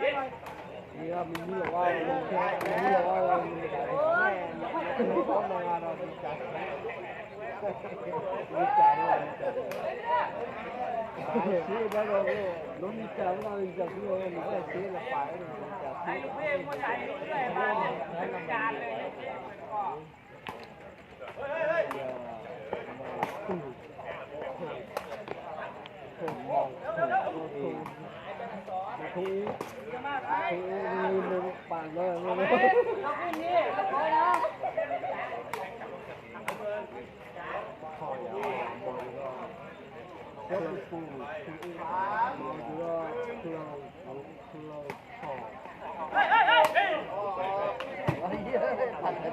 นี่ครับมีนี่ว่าลงแค่นี่ว่าลงแม่เขามาเราดีใจดีใจเลยชื่อแล้วเราก็ล้มดีใจเราดีใจที่เราไม่ได้ซื้อละไปเลยจากที่ มีมือปากเลย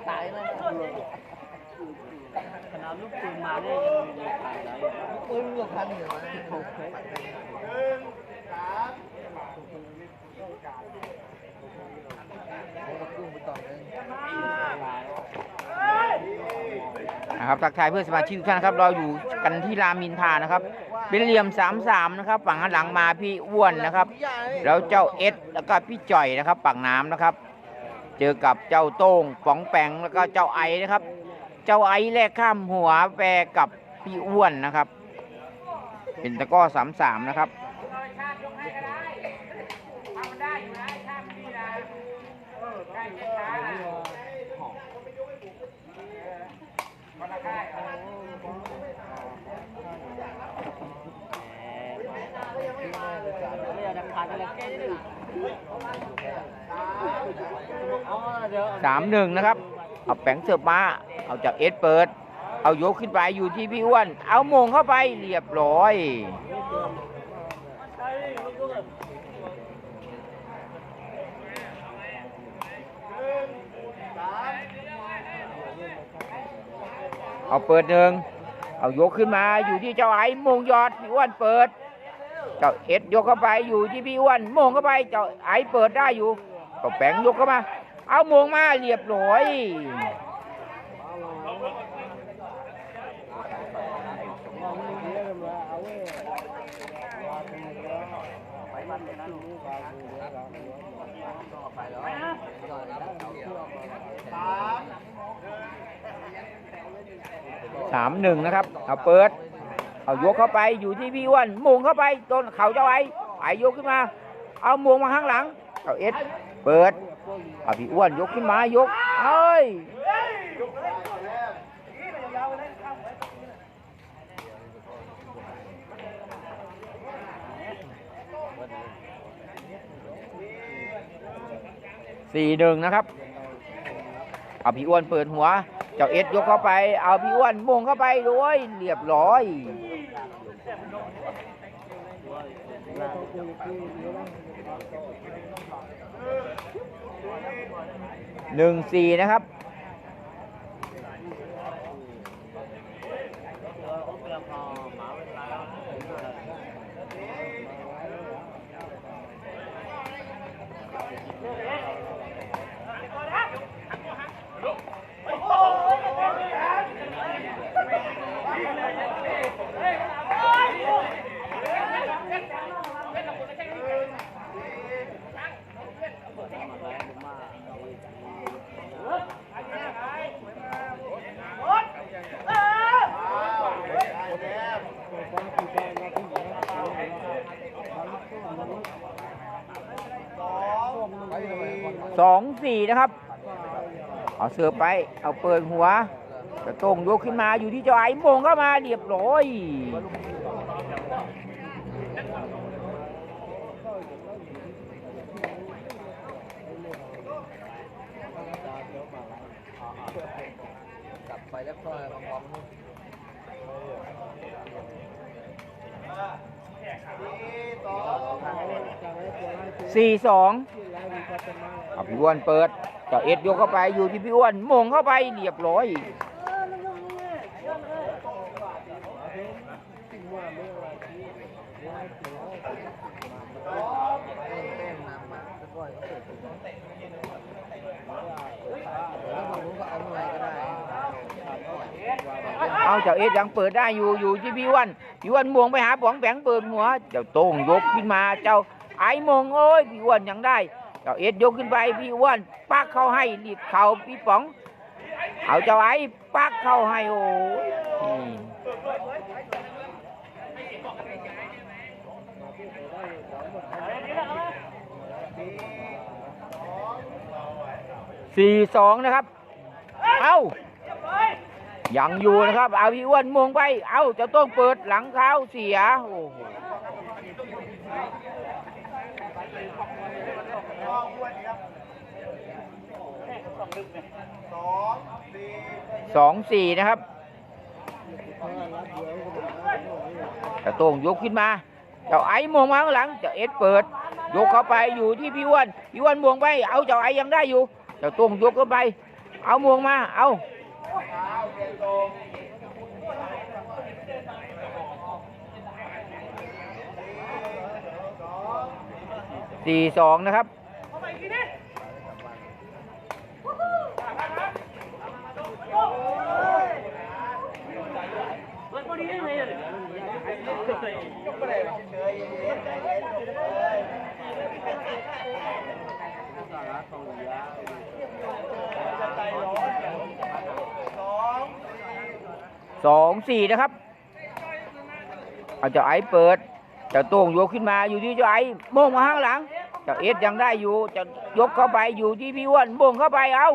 ตายเลยขนาดลูกปืนมาเนี่ยยังมีขายไหนปืนก็พันอยู่นะ นะครับทักทายเพื่อนสมาชิกทุกท่านครับ เราอยู่กันที่รามินทานะครับ เป็นเหลี่ยมสามสามนะครับ ฝั่งข้างหลังมาพี่อ้วนนะครับ แล้วเจ้าเอสแล้วก็พี่จ่อยนะครับปากน้ำนะครับ เจอกับเจ้าโต้งป๋องแปงแล้วก็เจ้าไอนะครับ เจ้าไอแลกข้ามหัวแปรกับพี่อ้วนนะครับ เป็นตะก้อสามสามนะครับ ใกล้ไม่ช้านะหอมคนละค่ายเอาเรียกดังพันอะไรแค่นี้สามหนึ่งนะครับ เอาแปงเสือบมา เอาจากเอสเปิด เอายกขึ้นไปอยู่ที่พี่อ้วน เอามงเข้าไปเรียบร้อย เอาเปิดหนึ่งเอายกขึ้นมาอยู่ที่เจ้าไอ้มงยอดพี่อ้วนเปิด เจ้าเอ็ดยกเข้าไปอยู่ที่พี่อ้วนมงเข้าไปเจ้าไอ้เปิดได้อยู่ก็แปงยกเข้ามา เอามงมาเรียบร้อยสาม สามหนึ่งนะครับ เอาเปิด เอายกเข้าไปอยู่ที่พี่อ้วนโมงเข้าไปต้นเข่าเจ้าไอ้ไอ้ยกขึ้นมา เอาโมงมาข้างหลัง เอาเอ็ดเปิด เอาพี่อ้วนยกขึ้นมายกเฮ้ยสี่หนึ่งนะครับ เอาพี่อ้วนเปิดหัว เจ้าเอ็ดยกเข้าไป เอาพี่อ้วนมงเข้าไปด้วยเรียบร้อยหนึ่งสี่นะครับ สองสี่นะครับ เอาเสือไป เอาเปิดหัวกระตรงยกขึ้นมาอยู่ที่เจ้าไอ้โมงเข้ามาเรียบร้อยกลับไปแล้วค่อยมอม Hãy subscribe cho kênh Ghiền Mì Gõ Để không bỏ lỡ สี่สอง นาเอาพี่อ้วนเปิดเจ้าเอ็ดยกเข้าไปอยู่ที่พี่อ้วนมงเข้าไปเรียบร้อยเอาเจ้าเอ็ดยังเปิดได้อยู่อยู่ที่พี่อ้วนพี่อ้วนมงไปหาป๋องแปงเปิดหัว เจ้าโต้งยกขึ้นมาเจ้าไอ้มงเอ้ยพี่อ้วนยังได้ เจ้าเอ็ดยกขึ้นไปพี่อ้วนปักเข้าให้รีบเข่าพี่ป๋อง เอาเจ้าไอ้ปักเข้าให้โอ้สี่สองนะครับ เอายังอยู่นะครับ เอาพี่อ้วนมงไป เอาเจะต้องเปิดหลังเท้าเสีย โอ้โห สองสี่นะครับเจะโต้งยกขึ้นมา เจ้าไอ้มงมาข้างหลัง เจ้าเอ็ดเปิด ยกเข้าไปอยู่ที่พี่อ้วน พี่อ้วนมงไป เอาเจ้าไอ้ยังได้อยู่ เจ้าโต้งยกเข้าไป เอามงมา เอาสี่สองนะครับ สองสี่นะครับ เอาเจ้าไอ้เปิด เจ้าโต้งยกขึ้นมาอยู่ที่เจ้าไอ้โมงมาข้างหลัง เจ้าเอ็ดยังได้อยู่เจะยกเข้าไปอยู่ที่พี่อ้วนโมงเข้าไปเอา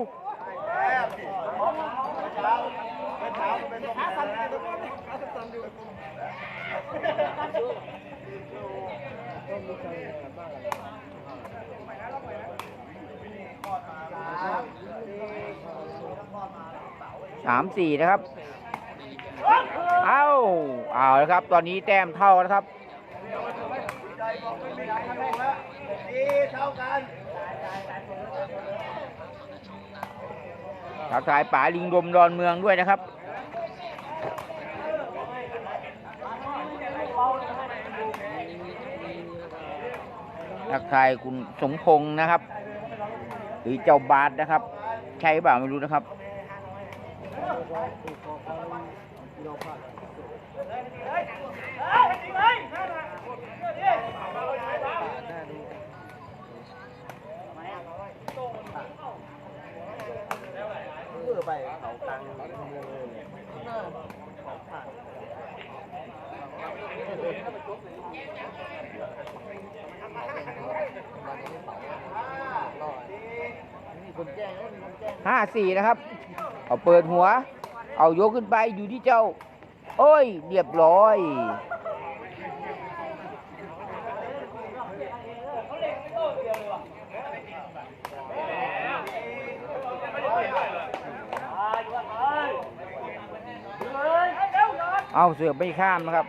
สามสี่นะครับ เอาเอาแล้วครับ ตอนนี้แต้มเท่าแล้วครับทักทายป๋าลิงดมดอนเมืองด้วยนะครับ ทักทายคุณสมพงษ์นะครับ หรือเจ้าบาทนะครับ ใช่หรือเปล่าไม่รู้นะครับเมื่อไปเขาตังเลย ห้าสี่นะครับ เอาเปิดหัว เอายกขึ้นไปอยู่ที่เจ้า โอ้ย เรียบร้อยเอาเสือไม่ข้ามนะครับ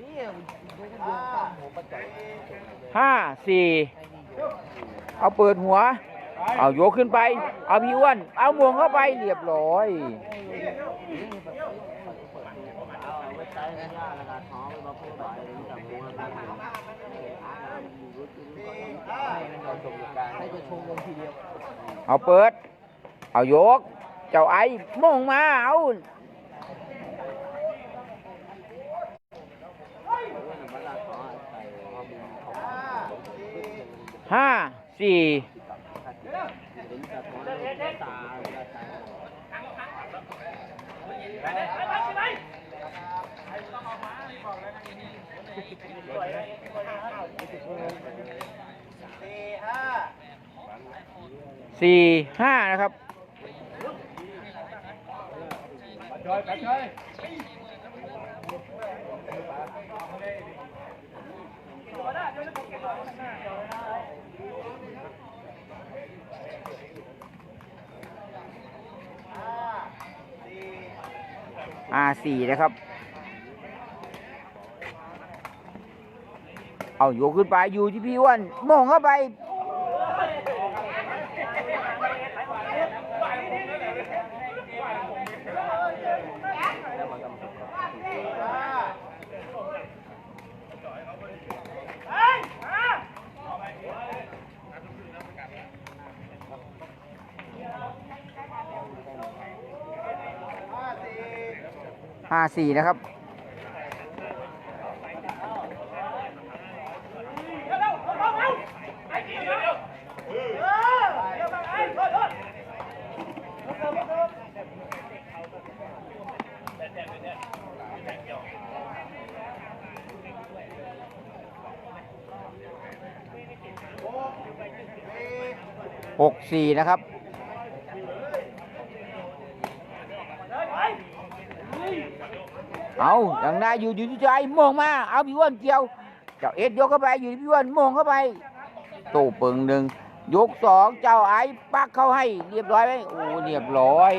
นี่ดูก็โยนข้าม ห้าสี่เอาเปิดหัว เอาโยกขึ้นไป เอาพี่อ้วน เอามวงเข้าไปเรียบร้อยเดียวเอาเปิด เอายก เจ้าไอ้มงมา เอา ห้าสี่สี่ห้านะครับ อาสี่นะครับ เอาโยกขึ้นไปอยู่ที่พี่อ้วนมองเข้าไป ห้าสี่นะครับหกสี่นะครับ เอาอย่างนายอยู่อยู่ที่ใจโมงมาเอาพี่อ้วนเกี่ยวเจ้าเอ็ดยกเข้าไปอยู่ที่พี่อ้วนโมงเข้าไปตู้ปึงหนึ่งยกสองเจ้าไอ้ปักเข้าให้เรียบร้อยไหมโอ้เรียบร้อย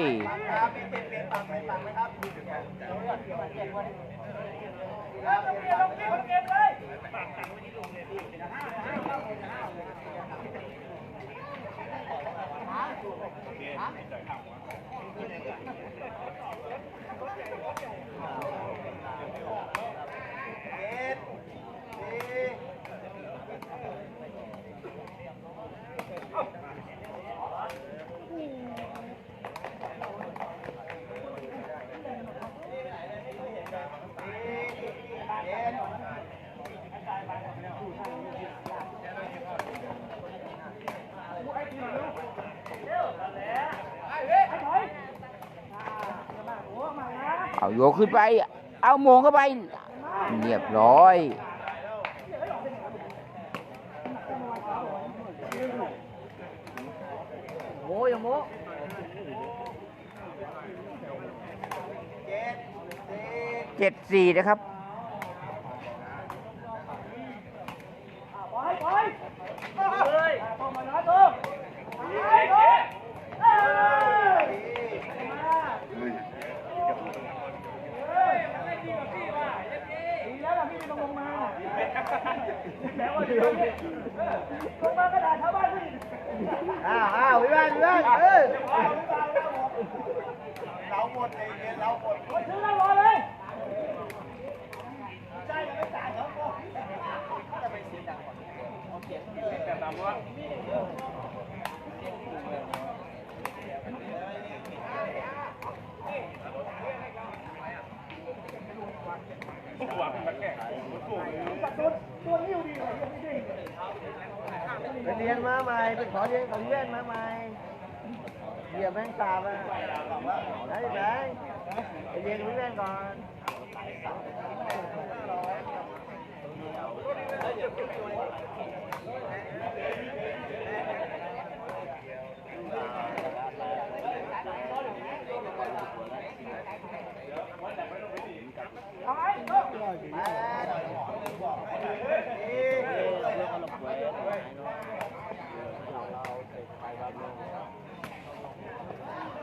โยกขึ้นไป เอาโมงเข้าไป เรียบร้อย โมยังโมเจ็ดสี่นะครับ อ้าวอ้าวพี่บ้านพี่บ้านเออเราหมดเลยเราหมดซื้อแล้วรอเลยใช่ยังไม่จ่ายเขาจะไปเสียดังก่อนเอาเสียงแบบตามว่า ไปเรียนมาใหม่ไปขอเรียนกับเพื่นมาใหม่เหยียบแม่งตามอะได้ไหมไปเรียนกับเพื่นก่อน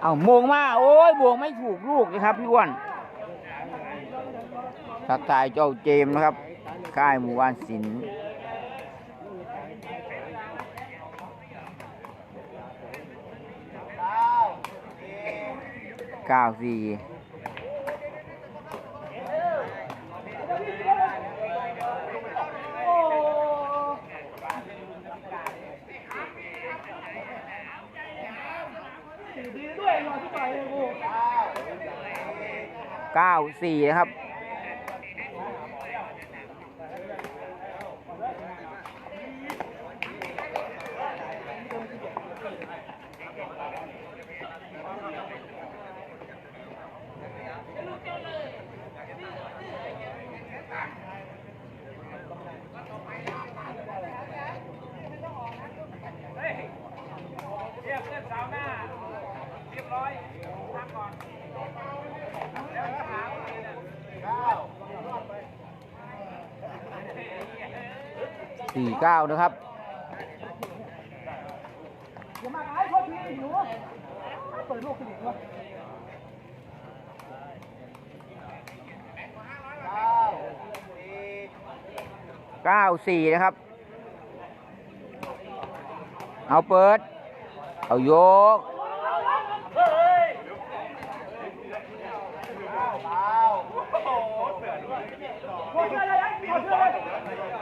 เอาโมงมา โอ้ยบวงไม่ถูกลูกนะครับพี่อ้วนทักทายเจ้าเจมส์นะครับ ค่ายหมู่บ้านศิลป์เก้าสี่เก้าสี่นะครับ สี่เก้านะครับเก้าสี่นะครับ เอาเปิด เอายกเ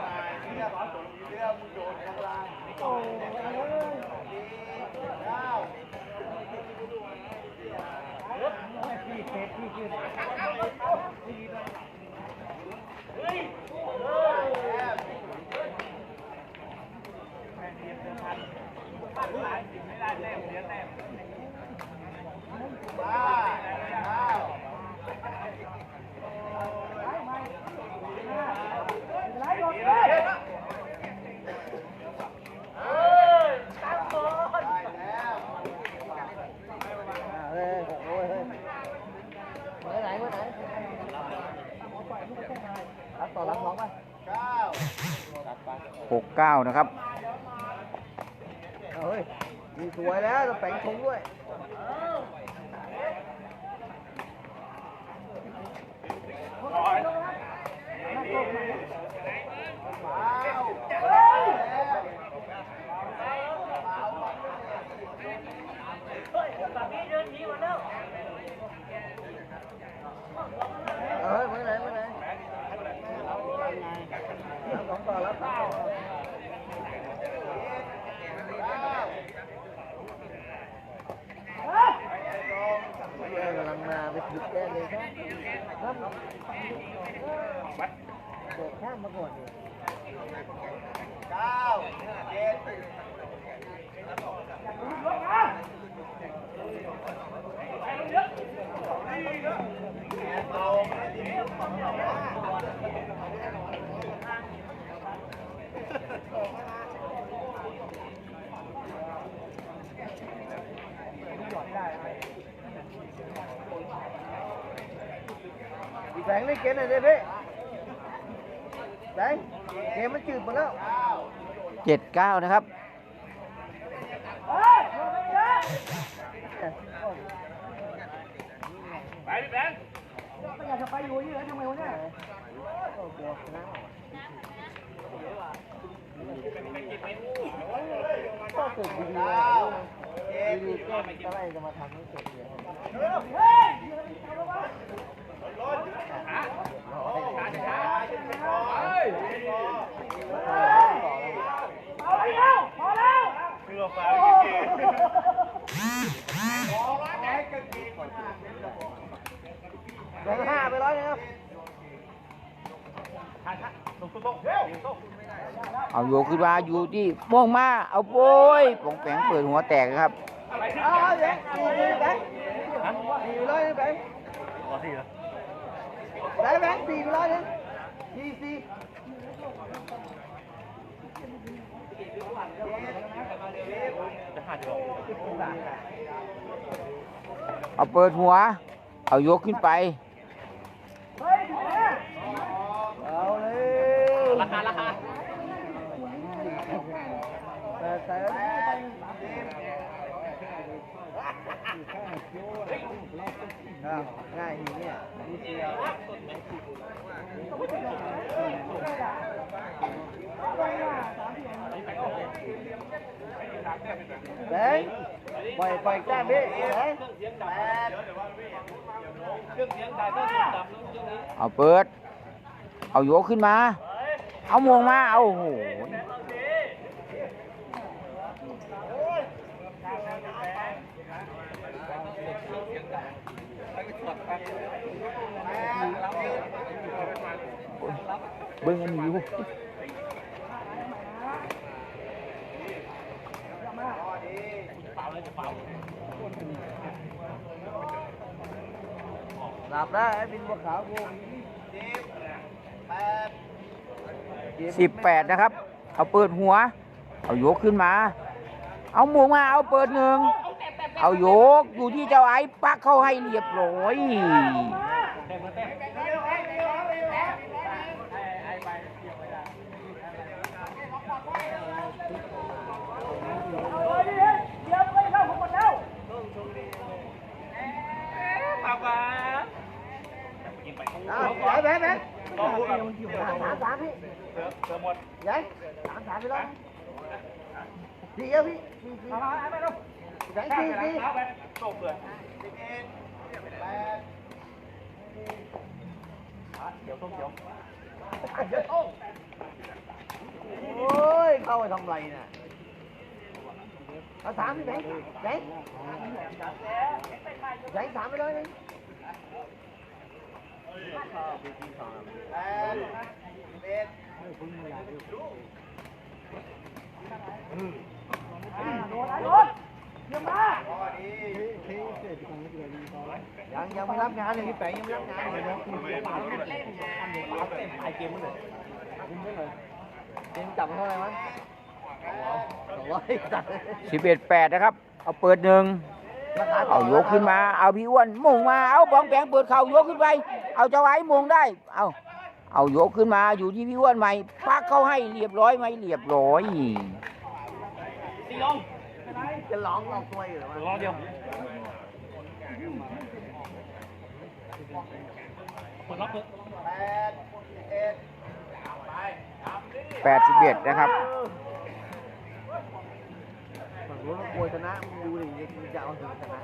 ฮ้ โอ้ยเฮ้ยเมื่อไหนเมื่อไหนรับต่อรับสองไปหกเก้านะครับ เฮ้ยมีสวยแล้วต้องแต่งทงด้วย เฮ้ยเมื่อไหร่เมื่อไหร่รับสองต่อรั แสงไม่เก็นเลยเด้พี่แสงเกมมันจืดหมดแล้วเจ็ดเก้านะครับ เจ็ดแบงค์ได้เกมหน่อยดิพี่แบงค์เกมมันจืดหมดแล้วเจ็ดเก้านะครับก็เกิดดีๆเลยดีๆก็ อะไรจะมาทำให้เกิดเลยแบงค์ห้าไปร้อยนึงครับเอาโยขึ้นมาอยู่ที่ม่วงมาเอาโป้ยปองแปงเปิดหัวแตกครับเอาเอาแบงค์สี่สี่แบงค์สี่ไปร้อยแบงค์ได้แบงค์สี่ไปร้อยนึงสี่สี่ เอาเปิดหัว เอายกขึ้นไป ราคาราคาง่ายอย่างเนี่ยนิดเดียว แบงค์ปล่อยปล่อยแก้มพี่แบงเอาเปิด เอาโยกขึ้นมา เอามวงมา เอาโอ้โหเบิ้งอันนี้ สับได้ไอ้บินบัวขาวกูสิบแปดนะครับ เอาเปิดหัว เอาโยกขึ้นมา เอาหมูมา เอาเปิดหนึ่ง เอาโยกอยู่ที่เจ้าไอ้ปักเข้าให้เรียบร้อย เอาไปแบงค์แบงค์ สามสามสามพี่ยัยสามสามไปแล้ว สี่เยอะพี่สี่สี่ยัยสี่สี่โอ้ยเข้าไปทำไรน่ะเอาสามพี่แบงค์ยัยยัยสามไปเลยนี่ ยังยังไม่รับงานเลยพี่แปงยังไม่รับงานเลยนะไอเกมมันเลยเกมจับมันเท่าไหร่มั้ยสองร้อยจัดสิบเอ็ดแปดนะครับ เอาเปิดหนึ่งราคาต่เอายกขึ้นมา เอาพี่อ้วนมงมา เอาบองแปงเปิดเข่ายกขึ้นไป เอาเจ้าไอ้มงได้ เอาเอายกขึ้นมาอยู่ที่พี่อ้วนใหม่ปักเข้าให้เรียบร้อยไหมเรียบร้อยจะร้องออกตัวอยู่เหรอร้องเดียว แปดสิบเอ็ดนะครับฝั่งนู้นมันกลัวชนะมึงดูดิมึงจะเอาถึงชนะ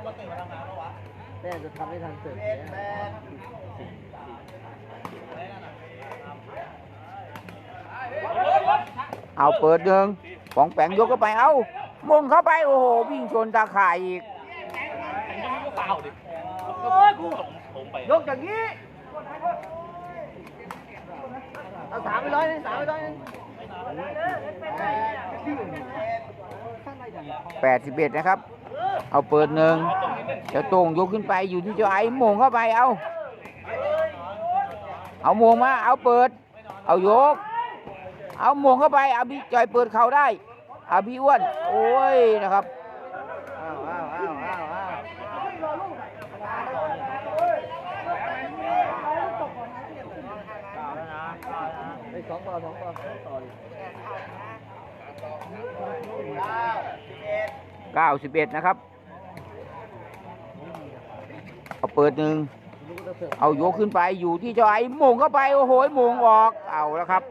แต่จะทำให้ทันเสร็จเนี่ยเอาเปิดหนึ่งบองแปงยกเข้าไปเอามงเข้าไปโอ้โหวิ่งชนตาข่ายอีก ยกอย่างนี้เอาสามไปร้อยหนึงสามไปร้อยหนึงแปดสิบเอ็ดนะครับ เอาเปิดหนึ่งเจ้าโต้งยกขึ้นไปอยู่ที่เจ้าไอ้โมงเข้าไปเอา เอาโมงมา เอาเปิด เอายก เอาโมงเข้าไป เอาพี่จอยเปิดเข่าได้ เอาพี่อ้วน โอ้ยนะครับ อ้าวอ้าวอ้าวอ้าวอ้าวไอ้ สองต่อสองต่อสองต่อดิ91นะครับ เอาเปิดหนึ่ง เอาโยกขึ้นไปอยู่ที่เจ้าไอ้โมงเข้าไป โอ้โหมงออก เอาแล้วครับ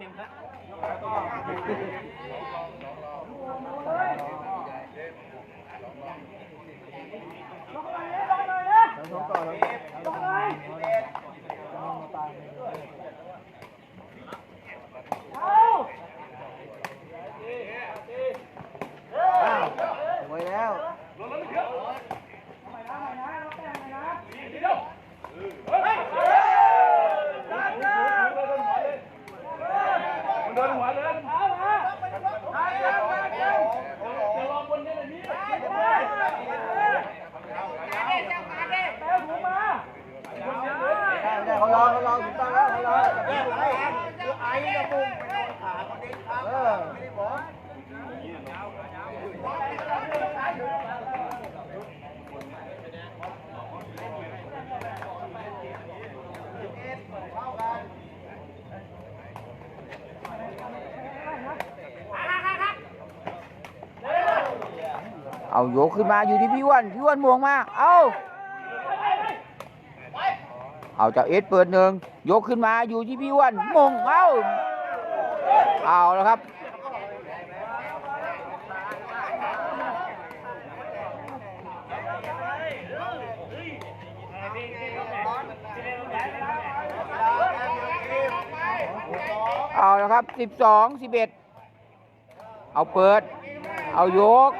สองต่อแล้วอ้าวไว้แล้ว ได้ เขารอเขารอถูกต้องแล้วเขารอไอ้กระปุก เอายกขึ้นมาอยู่ที่พี่อ้วนพี่อ้วนมวงมา เอาเอาจ้าเอสเปิดหนึ่งยกขึ้นมาอยู่ที่พี่อ้วนมงเอาเอาแล้วครับ เอาแล้วครับสิบสองสิบเอ็ดเอาเปิด เอายก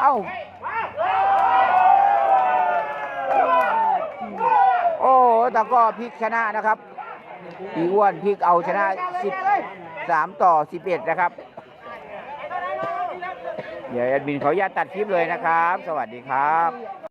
เอาโอ้แต่ก็พลิกชนะนะครับพี่อ้วนพลิกเอาชนะ13ต่อ11นะครับ เดี๋ยวแอดมินขออนุญาตตัดคลิปเลยนะครับ สวัสดีครับ